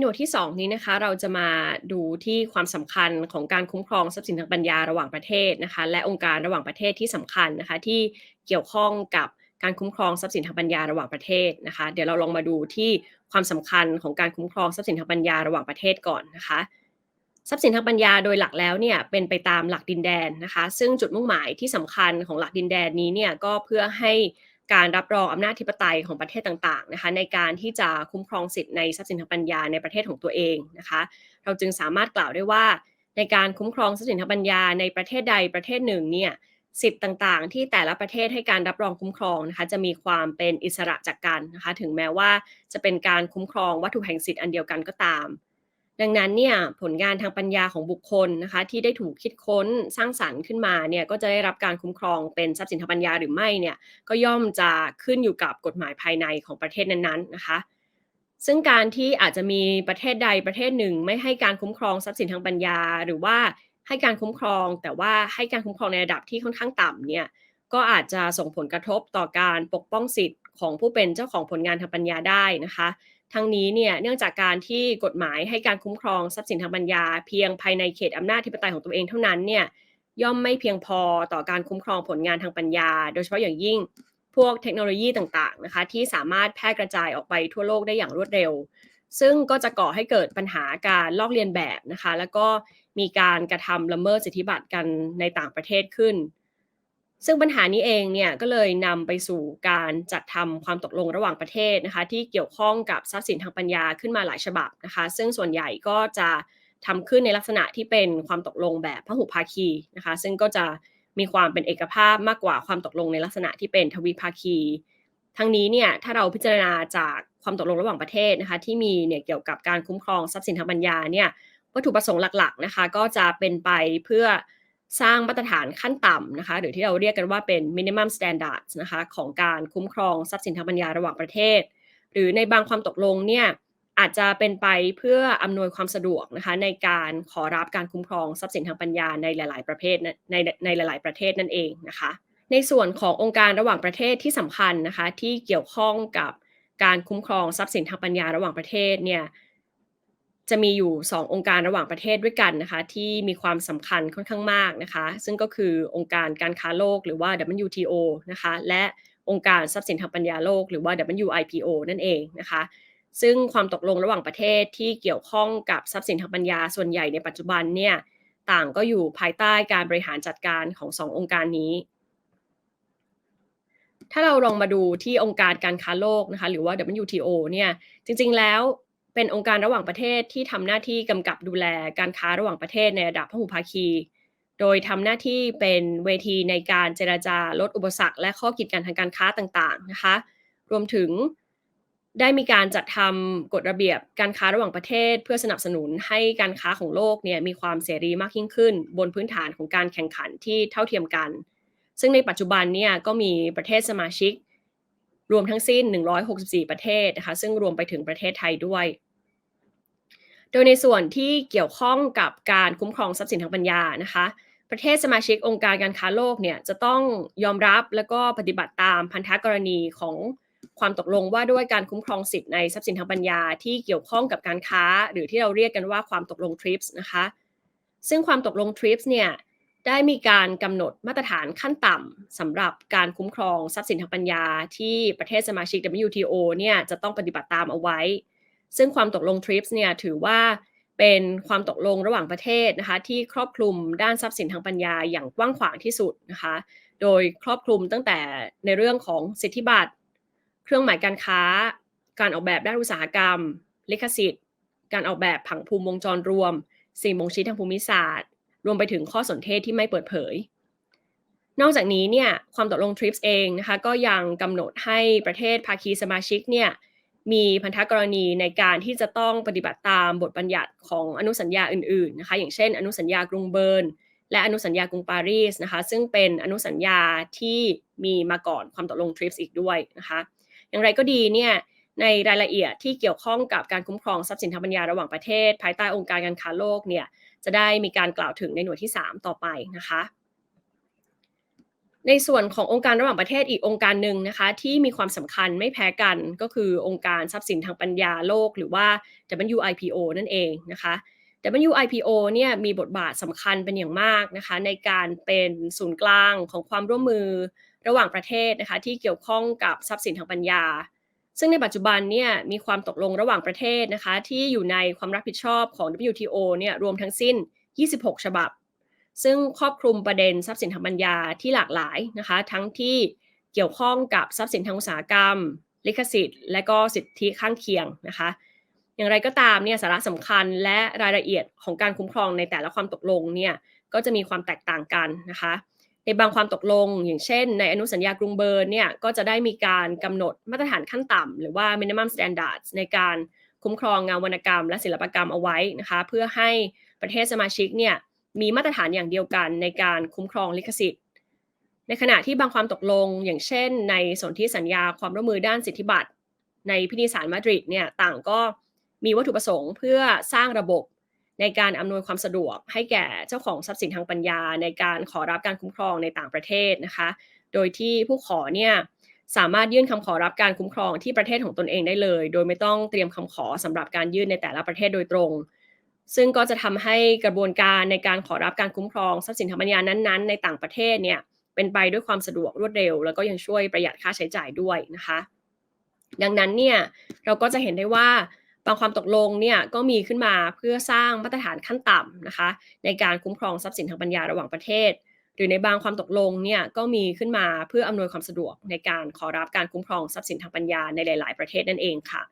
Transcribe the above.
หน่วยที่ 2 นี้นะคะ เราจะมาดูที่ความสำคัญของการคุ้มครองทรัพย์สินทางปัญญาระหว่างประเทศนะคะ และองค์การระหว่างประเทศที่สำคัญนะคะ ที่เกี่ยวข้องกับการคุ้มครองทรัพย์สินทางปัญญาระหว่างประเทศนะคะ เดี๋ยวเราลองมาดูที่ความสำคัญของการคุ้มครองทรัพย์สินทางปัญญาระหว่างประเทศก่อนนะคะ ทรัพย์สินทางปัญญาโดยหลักแล้วเนี่ยเป็นไปตามหลักดินแดนนะคะ ซึ่งจุดมุ่งหมายที่สำคัญของหลักดินแดนนี้เนี่ยก็เพื่อให้ การรับรองอำนาจธิปไตยของประเทศต่างๆนะคะในการที่จะคุ้มครองสิทธิในทรัพย์สินทางปัญญาในประเทศของตัวเองนะคะเราจึงสามารถกล่าวได้ว่า ในการคุ้มครองทรัพย์สินทางปัญญาในประเทศใดประเทศหนึ่งเนี่ยสิทธิ์ต่างๆ ที่แต่ละประเทศให้การรับรองคุ้มครองนะคะจะมีความเป็นอิสระจากกันนะคะถึงแม้ว่าจะเป็นการคุ้มครองวัตถุแห่งสิทธิ์อันเดียวกันก็ตาม ดังนั้นเนี่ยผลงานทางปัญญาของบุคคลนะคะที่ได้ถูกคิดค้นสร้างสรรค์ขึ้นมาเนี่ยก็จะได้รับการคุ้มครองเป็นทรัพย์สินทางปัญญาหรือไม่เนี่ยก็ย่อมจะขึ้นอยู่กับกฎหมายภายในของประเทศนั้นๆนะคะซึ่งการที่อาจจะมีประเทศใดประเทศหนึ่ง ไม่ให้การคุ้มครองทรัพย์สินทางปัญญา หรือว่าให้การคุ้มครอง แต่ว่าให้การคุ้มครองในระดับที่ค่อนข้างต่ำเนี่ยก็อาจจะส่งผลกระทบต่อการปกป้องสิทธิ์ของผู้เป็นเจ้าของผลงานทางปัญญาได้นะคะ ทั้งนี้เนี่ยเนื่องจากการที่กฎหมายให้การคุ้มครองทรัพย์สินทางปัญญา เพียงภายในเขตอำนาจธิปไตยของตัวเองเท่านั้นเนี่ยย่อมไม่เพียงพอต่อการคุ้มครองผลงานทางปัญญา โดยเฉพาะอย่างยิ่งพวกเทคโนโลยีต่างๆนะคะที่สามารถแพร่กระจายออกไปทั่วโลกได้อย่างรวดเร็ว ซึ่งก็จะก่อให้เกิดปัญหาการลอกเลียนแบบนะคะ แล้วก็มีการกระทำละเมิดสิทธิบัตรกันในต่างประเทศขึ้น ซึ่งปัญหานี้เองเนี่ยก็เลยนำไปสู่การจัดทำความตกลงระหว่างประเทศนะคะที่เกี่ยวข้องกับทรัพย์สินทางปัญญาขึ้นมาหลายฉบับนะคะ ซึ่งส่วนใหญ่ก็จะทำขึ้นในลักษณะที่เป็นความตกลงแบบพหุภาคีนะคะ ซึ่งก็จะมีความเป็นเอกภาพมากกว่าความตกลงในลักษณะที่เป็นทวิภาคี ทั้งนี้เนี่ยถ้าเราพิจารณาจากความตกลงระหว่างประเทศนะคะที่มีเนี่ยเกี่ยวกับการคุ้มครองทรัพย์สินทางปัญญาเนี่ยวัตถุประสงค์หลักๆนะคะก็จะเป็นไปเพื่อ สร้างมาตรฐานขั้นต่ำนะคะหรือที่เราเรียกกันว่าเป็น minimum standards นะคะของการคุ้มครองทรัพย์สินทางปัญญาระหว่างประเทศ หรือในบางความตกลงเนี่ยอาจจะเป็นไปเพื่ออำนวยความสะดวกนะคะในการขอรับการคุ้มครองทรัพย์สินทางปัญญาในหลาย ๆ ประเภทในในหลาย ๆ ประเทศนั่นเองนะคะ ในส่วนขององค์การระหว่างประเทศที่สำคัญนะคะที่เกี่ยวข้องกับการคุ้มครองทรัพย์สินทางปัญญาระหว่างประเทศเนี่ย จะมีอยู่ 2 องค์การระหว่างประเทศด้วยกันนะคะที่มีความสำคัญค่อนข้างมากนะคะซึ่งก็คือองค์การการค้าโลกหรือว่า WTO นะคะและองค์การทรัพย์สินทางปัญญาโลกหรือว่า WIPO นั่นเองนะคะซึ่งความตกลงระหว่างประเทศที่เกี่ยวข้องกับทรัพย์สินทางปัญญาส่วนใหญ่ในปัจจุบันเนี่ยต่างก็อยู่ภายใต้การบริหารจัดการของ2องค์การนี้ ถ้าเราลองมาดูที่องค์การการค้าโลกนะคะหรือว่า WTO เนี่ยจริงๆแล้ว เป็นองค์การระหว่างประเทศที่ทำหน้าที่กำกับดูแลการค้าระหว่างประเทศในระดับพหุภาคี โดยทำหน้าที่เป็นเวทีในการเจราจาลดอุปสรรค และข้อกีดกันทางการค้าต่างๆนะคะรวมถึงได้มีการจัดทำกฎระเบียบการค้าระหว่างประเทศ เพื่อสนับสนุนให้การค้าของโลกเนี่ยมีความเสรีมากยิ่งขึ้น บนพื้นฐานของการแข่งขันที่เท่าเทียมกัน ซึ่งในปัจจุบันเนี่ยก็มีประเทศสมาชิก รวมทั้งสิ้น 164 ประเทศนะคะซึ่งรวมไปถึงประเทศไทยด้วย โดยในส่วนที่เกี่ยวข้องกับการคุ้มครองทรัพย์สินทางปัญญานะคะประเทศสมาชิกองค์การการค้าโลกเนี่ยจะต้องยอมรับและก็ปฏิบัติตามพันธกรณีของความตกลงว่าด้วยการคุ้มครองสิทธิในทรัพย์สินทางปัญญาที่เกี่ยวข้องกับการค้า หรือที่เราเรียกกันว่าความตกลง TRIPS นะคะซึ่งความตกลง TRIPS เนี่ย ได้มีการกำหนดมาตรฐานขั้นต่ำสำหรับการคุ้มครองทรัพย์สินทางปัญญาที่ประเทศสมาชิก WTO เนี่ยจะต้องปฏิบัติตามเอาไว้ ซึ่งความตกลง TRIPS เนี่ยถือว่าเป็นความตกลงระหว่างประเทศนะคะที่ครอบคลุมด้านทรัพย์สินทางปัญญาอย่างกว้างขวางที่สุดนะคะโดยครอบคลุมตั้งแต่ในเรื่องของสิทธิบัตร เครื่องหมายการค้า การออกแบบด้านอุตสาหกรรม ลิขสิทธิ์ การออกแบบผังภูมิวงจรรวม สิ่งบ่งชี้ทางภูมิศาสตร์ รวมไปถึงข้อสนเทศที่ไม่เปิดเผย นอกจากนี้เนี่ยความตกลง TRIPS เองนะคะก็ยังกำหนดให้ประเทศภาคีสมาชิกเนี่ยมีพันธกรณีในการที่จะต้องปฏิบัติตามบทบัญญัติของอนุสัญญาอื่นๆนะคะอย่างเช่น อนุสัญญากรุงเบิร์นและอนุสัญญากรุงปารีสนะคะซึ่งเป็นอนุสัญญาที่มีมาก่อนความตกลง TRIPS อีกด้วยนะคะอย่างไรก็ดีเนี่ยในรายละเอียดที่เกี่ยวข้องกับการคุ้มครองทรัพย์สินทางปัญญาระหว่างประเทศ ภายใต้องค์การการค้าโลกเนี่ย จะได้มีการกล่าวถึงในหน่วยที่ 3 ต่อไปนะคะ ในส่วนขององค์การระหว่างประเทศอีกองค์การหนึ่งนะคะ ที่มีความสำคัญไม่แพ้กันก็คือองค์การทรัพย์สินทางปัญญาโลก หรือว่า WIPO นั่นเองนะคะ WIPO เนี่ยมีบทบาทสำคัญเป็นอย่างมากนะคะ ในการเป็นศูนย์กลางของความร่วมมือระหว่างประเทศนะคะที่เกี่ยวข้องกับทรัพย์สินทางปัญญา ซึ่งในปัจจุบันเนี่ยมีความตกลงระหว่างประเทศนะคะที่อยู่ในความรับผิดชอบของ WTO เนี่ยรวมทั้งสิ้น 26 ฉบับ ซึ่งครอบคลุมประเด็นทรัพย์สินทางปัญญาที่หลากหลายนะคะ ทั้งที่เกี่ยวข้องกับทรัพย์สินทางอุตสาหกรรม ลิขสิทธิ์ และก็สิทธิข้างเคียงนะคะ อย่างไรก็ตามเนี่ยสาระสำคัญและรายละเอียดของการคุ้มครองในแต่ละความตกลงเนี่ยก็จะมีความแตกต่างกันนะคะ ในบางความตกลง อย่างเช่น ในอนุสัญญากรุงเบิร์นเนี่ยก็จะได้มีการกำหนดมาตรฐานขั้นต่ำหรือว่า minimum standards ในการคุ้มครองงานวรรณกรรมและศิลปกรรมเอาไว้นะคะ เพื่อให้ประเทศสมาชิกเนี่ยมีมาตรฐานอย่างเดียวกันในการคุ้มครองลิขสิทธิ์ ในขณะที่บางความตกลง อย่างเช่น ในสนธิสัญญาความร่วมมือด้านสิทธิบัตรในพิธีสารมาดริดเนี่ยต่างก็มีวัตถุประสงค์เพื่อสร้างระบบ ในการอำนวยความสะดวกให้แก่เจ้าของทรัพย์สินทางปัญญา ในการขอรับการคุ้มครองในต่างประเทศนะคะ โดยที่ผู้ขอเนี่ยสามารถยื่นคำขอรับการคุ้มครองที่ประเทศของตนเองได้เลย โดยไม่ต้องเตรียมคำขอสำหรับการยื่นในแต่ละประเทศโดยตรง ซึ่งก็จะทำให้กระบวนการในการขอรับการคุ้มครองทรัพย์สินทางปัญญานั้นๆ ในต่างประเทศเนี่ยเป็นไปด้วยความสะดวกรวดเร็ว แล้วก็ยังช่วยประหยัดค่าใช้จ่ายด้วยนะคะ ดังนั้นเนี่ยเราก็จะเห็นได้ว่า บางความตกลงเนี่ยก็มีขึ้นมาเพื่อสร้างมาตรฐานขั้นต่ำนะคะ ในการคุ้มครองทรัพย์สินทางปัญญาระหว่างประเทศ หรือในบางความตกลงเนี่ยก็มีขึ้นมาเพื่ออำนวยความสะดวกในการขอรับการคุ้มครองทรัพย์สินทางปัญญาในหลาย ๆ ประเทศนั่นเองค่ะ